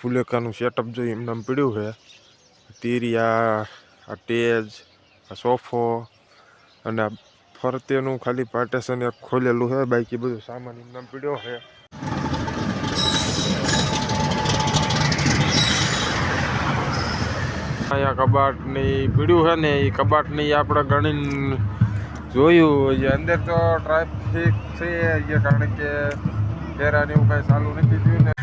ફુલેકાનું setup જોઈ એમને આમ પડ્યું છે. તીરિયા, આ ટેજ આ સોફો અને ફરતેનું ખાલી પાર્ટેશન એક ખોલેલું છે. બાકી બધું સામાન એમને આમ પડ્યો છે. અહીંયા કબાટ ને પીડ્યું છે ને એ કબાટ ને આપણે ગણીને જોયું. એ અંદર તો ટ્રાફિક છે કારણ કે ફેરા ને એવું કઈ ચાલુ નથી થયું ને.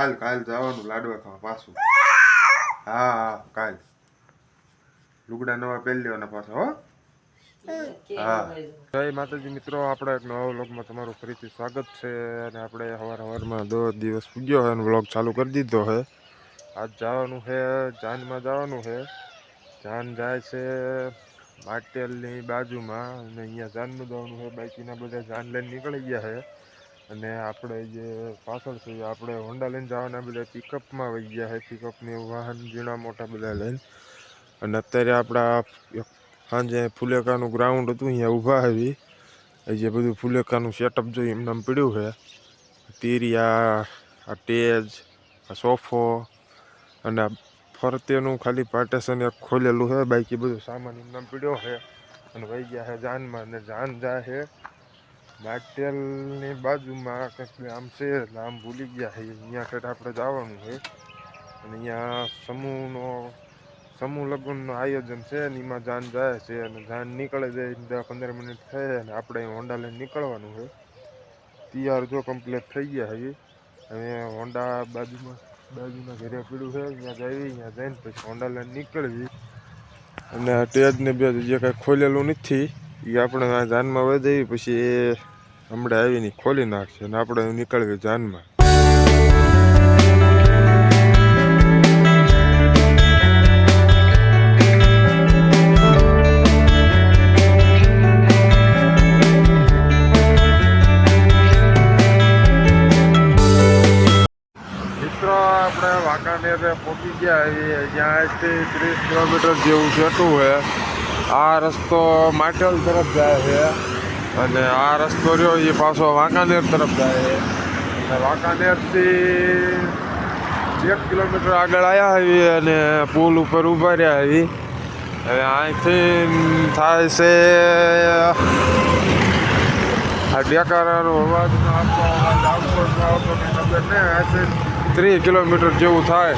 કાલ કાલ જવાનું લાડવા ખાવા પાછું. હા હા, કાલ. લુગડા નવા પહેરી લેવાના પાછા, હો. હા. જય માતાજી મિત્રો, આપણે એક નવા વ્લોગમાં તમારું ફરીથી સ્વાગત છે અને આપણે સવાર સવારમાં દો દિવસ પૂગ્યો હોય અને વ્લોગ ચાલુ કરી દીધો છે આજ જવાનું છે જાનમાં જવાનું છે જાન જાય છે માટેલની બાજુમાં અને અહીંયા જાનનું જવાનું છે બાકીના બધા જાન લઈને નીકળી ગયા છે અને આપણે જે પાછળ છે આપણે હોન્ડા લઈને જવાના બધા પિકઅપમાં વહી ગયા છે. પિકઅપની વાહન ઝીણા મોટા બધા લઈને. અને અત્યારે આપણા સાંજે ફુલેકાનું ગ્રાઉન્ડ હતું, અહીંયા ઊભા આવી. જે બધું ફુલેકાનું સેટઅપ જોઈ એમને પડ્યું છે. તીરિયા આ ટેજ, આ સોફો અને ફરતેનું ખાલી પાર્ટેશન એક ખોલેલું છે. બાકી બધું સામાન એમને પડ્યો છે. અને વહી ગયા છે જાનમાં. અને જાન જાય છે. માટેલની બાજુમાં કંઈક આમ છે નામ ભૂલી ગયા છે અહીંયા ઠેઠ આપણે જવાનું છે. અને અહીંયા સમૂહનો, સમૂહ લગ્નનું આયોજન છે ને એમાં જાન જાય છે અને જાન નીકળે જાય દસ પંદર મિનિટ થાય અને આપણે હોન્ડા લઈને નીકળવાનું છે. તૈયાર જો કમ્પ્લીટ થઈ ગયા છે. હવે હોન્ડા બાજુમાં, બાજુના ઘરે પીડું છે. અહીંયા જઈએ, અહીંયા જઈને પછી હોન્ડા લઈને નીકળવી અને ટેજને બે જે કાંઈ ખોલેલું નથી. એ આપણે જાનમાં વધી પછી એ હમણાં આવીને ખોલી નાખશે અને આપણે નીકળવી જાનમાં. આપણે વાંકાનેર પહોંચી ગયા છીએ. જ્યાં આજથી ત્રીસ કિલોમીટર જેવું છેટું છે આ રસ્તો માટેલ તરફ જાય છે. અને આ રસ્તો રહ્યો એ પાછો વાંકાનેર તરફ જાય અને વાંકાનેરથી એક કિલોમીટર આગળ આવ્યા આવી અને પુલ ઉપર ઊભા રહ્યા આવી હવે અહીંથી થાય છે, આ ડેકારાનો અવાજ આવતો ખબર ત્રીસ કિલોમીટર જેવું થાય.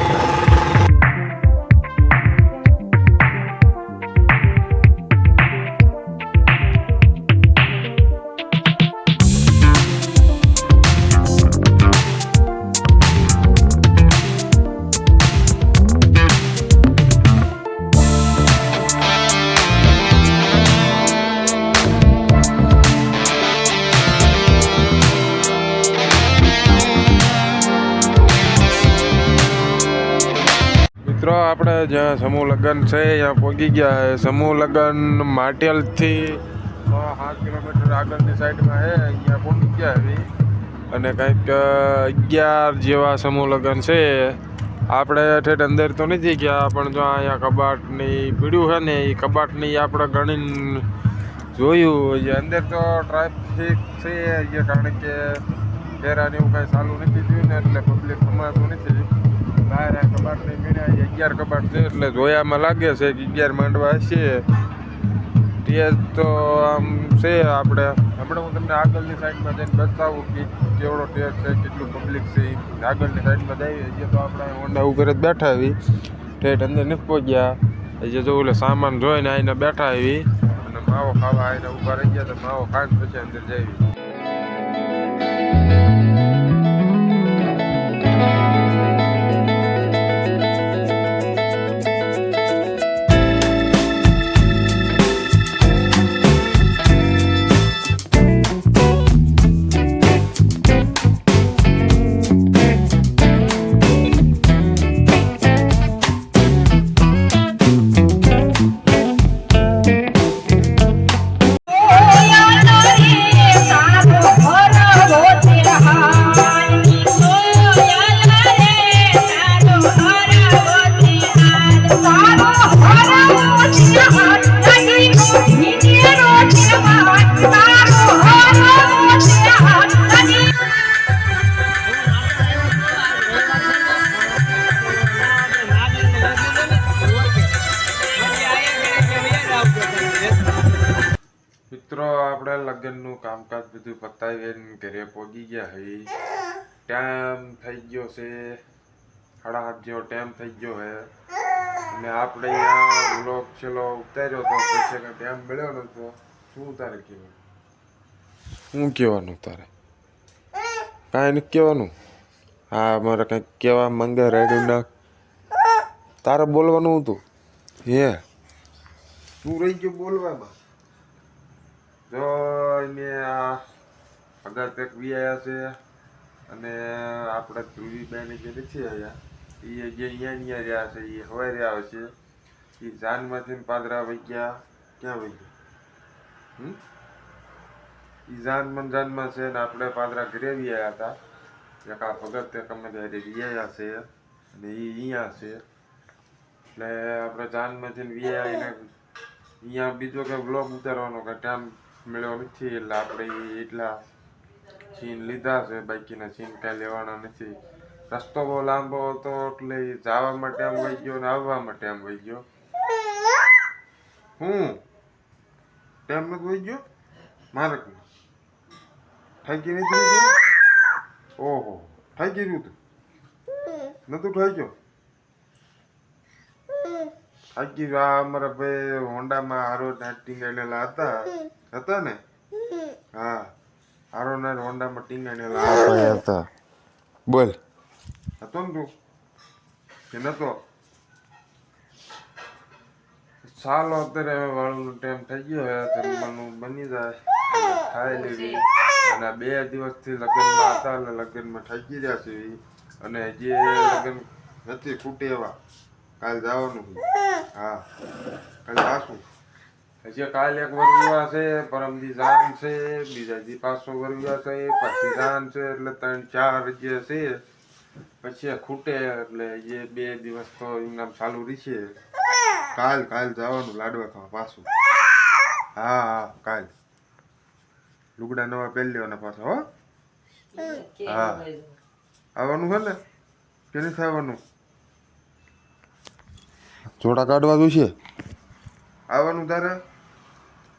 આપણે જ્યાં સમૂહ લગ્ન છે, ત્યાં પહોંચી ગયા સમૂહ લગ્ન માટેલથી સાત કિલોમીટર આગળની સાઈડમાં છે, અહીંયા પહોંચી ગયા છે. અને કંઈક અગિયાર જેવા સમૂહ લગ્ન છે. આપણે ઠેઠ અંદર તો નથી ગયા, પણ જો અહીંયા કબાટની પીડ્યું છે ને એ કબાટની આપણે ગણીને જોયું. જે અંદર તો ટ્રાફિક છે એ કારણ કે ઘેરાની એવું કાંઈ ચાલુ નથી થયું ને, એટલે પબ્લિક સમાતું નથી. બહાર આ કબાટ નહીં મળ્યા એ અગિયાર કબાટ છે એટલે જોયામાં લાગે છે કે અગિયાર માંડવા હશે. ટેજ તો આમ છે આપણે. હમણાં હું તમને આગળની સાઈડમાં જઈને બતાવું કે કેવડો ટેજ છે, કેટલું પબ્લિક છે આગળની સાઈડમાં જઈએ હજી તો આપણે હોન્ડા ઉપર જ બેઠા આવી. ટેટ અંદર નથી પહોંચ્યા. હજી જો ઓલે સામાન જોઈને આવીને બેઠા આવી. અને માવો ખાવા આવીને ઊભા રહી ગયા તો માવો ખાઈને પછી અંદર જઈએ લગ્નનું કામકાજ બધું પતાવીને ઘરે પહોંચી ગયા હે. ટાઈમ થઈ ગયો છે. સાડા સાત જેવો ટાઈમ થઈ ગયો હે. અને આપણે અહીંયા બ્લોક છેલ્લો ઉતાર્યો તો પછી ટાઈમ મળ્યો નતો શું તારે કહેવાનું? શું કહેવાનું તારે? કાંઈ નથી કહેવાનું. હા, મારે કંઈક કહેવા માંગે રેડ્યું ના તારે બોલવાનું હતું? હે? તું રહી ગયો બોલવામાં. જો એને આ અગર તક આવ્યા છે અને આપણે ધ્રુવીબેન જે નથી આવ્યા એ જે અહીંયા અહીંયા રહ્યા છે, એ હવે રહ્યા છે, એ જાનમાંથી પાદરા વહી ગયા ક્યાં વહી ગયા એ જાનમાં જાનમાં છે ને આપણે પાદરા ઘરે આવ્યા હતા, એક આ ભગત તે ગમે ત્યારે વિયા છે અને એ અહીંયા છે. એટલે આપણે જાનમાંથી વિયા આવીને અહીંયા બીજો કે બ્લોગ ઉતારવાનો કે ટાઈમ મળ્યો નથી એટલે આપણે એટલા ચીન લીધા છે, બાકીના ચીન કાંઈ લેવાના નથી. રસ્તો બહુ લાંબો હતો, એટલે જવા માટે એમ વહી ગયો ને આવવા માટે એમ વહી ગયો. હું? ટાઈમ નથી વહી ગયો? મારે થાકી નથી ઓહો થાકી ગયું તું. નતું થઈ ગયો ગયું. આ અમારા ભાઈ હોન્ડામાં હારો આવેલા હતા. હતા ને? હા. હારો ના હોન્ડામાં ટીંગાડેલા આ હતા. બોલ. હતો ને તું? કે નતો? ચાલો અત્યારે હવે વાળું ટાઈમ થઈ ગયો હવે જમવાનું બની જાય. ખાઈ લેવી અને આ બે દિવસથી લગ્નમાં હતા એટલે લગ્નમાં થઈ ગયા છે. અને જે લગ્ન નથી ખૂટે એવા કાલ જવાનું હા. કાલે પાછું હજી કાલ એક વરવિવાહ છે પરમદી જાન છે બીજા દી પાછો વરવિવાહ છે પછી જાન છે એટલે ત્રણ ચાર જે છે. પછી ખૂટે એટલે જે બે દિવસ તો એમનામ ચાલુ રહેશે. કાલ કાલ જવાનું લાડવા ખાવા પાછું. હા હા કાલ. લુગડા નવા પહેરી લેવાના પાછા હો. હા. આવવાનું છે ને? કે નથી આવવાનું જોડા કાઢવા જોઈશે? આવવાનું તારે?